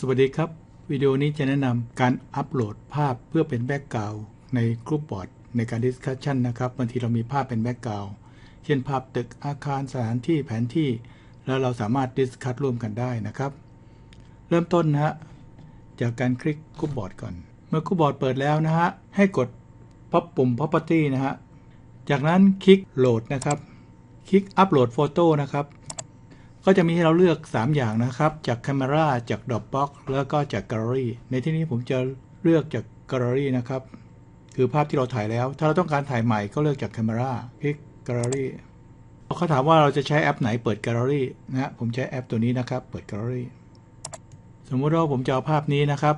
สวัสดีครับ วิดีโอนี้จะแนะนำการอัปโหลดภาพเพื่อเป็นแบ็กกราวด์ในกรุ๊ปบอร์ดในการดิสคัชชันนะครับบางทีเรามีภาพเป็นแบ็กกราวด์เช่นภาพตึกอาคารสถานที่แผนที่ แล้วเราสามารถดิสคัชร่วมกันได้นะครับ เริ่มต้นนะฮะจากการคลิกกรุ๊ปบอร์ดก่อน เมื่อกรุ๊ปบอร์ดเปิดแล้วนะฮะให้กดพับปุ่ม property นะฮะจากนั้นคลิกโหลดนะครับคลิกอัปโหลดโฟโต้นะครับ ก็จะมีให้เราเลือก 3 อย่างนะครับ จาก Camera จาก Dropbox แล้วก็จาก Gallery ในที่นี้ผมจะเลือกจาก Gallery นะครับ คือภาพที่เราถ่ายแล้ว ถ้าเราต้องการถ่ายใหม่ก็เลือกจาก Camera คลิก Gallery เขาถามว่าเราจะใช้แอปไหนเปิด Gallery นะฮะผมใช้แอปตัวนี้นะครับ เปิด Gallery สมมุติว่าผมจะเอาภาพนี้นะครับ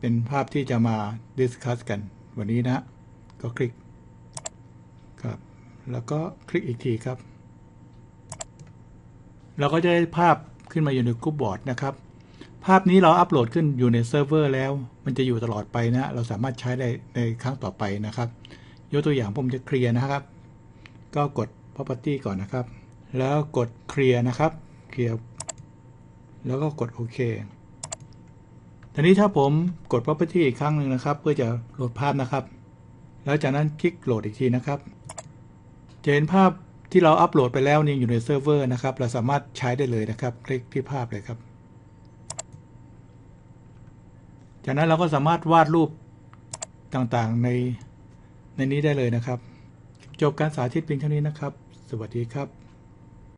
เป็นภาพที่จะมาดิสคัสกัน วันนี้นะ ก็คลิกครับ แล้วก็คลิกอีกทีครับ เราก็จะได้ภาพขึ้นมาอยู่ในกรุ๊ปบอร์ดนะครับ ภาพนี้เราอัปโหลดขึ้นอยู่ในเซิร์ฟเวอร์แล้ว มันจะอยู่ตลอดไปนะ เราสามารถใช้ได้ในครั้งต่อไปนะครับ ยกตัวอย่างผมจะเคลียร์นะครับ ก็กด property ก่อนนะครับ แล้วกดเคลียร์นะครับ เคลียร์ แล้วก็กดโอเคทีนี้ถ้าผมกด property อีกครั้งหนึ่งนะครับ เพื่อจะโหลดภาพนะครับ แล้วจากนั้นคลิกโหลดอีกทีนะครับจะเห็นภาพ ที่เราอัปโหลดไปแล้วนี่อยู่ในเซิร์ฟเวอร์นะครับ เราสามารถใช้ได้เลยนะครับ คลิกที่ภาพเลยครับ จากนั้นเราก็สามารถวาดรูปต่างๆในในนี้ได้เลยนะครับ จบการสาธิตเพียงเท่านี้นะครับ สวัสดีครับ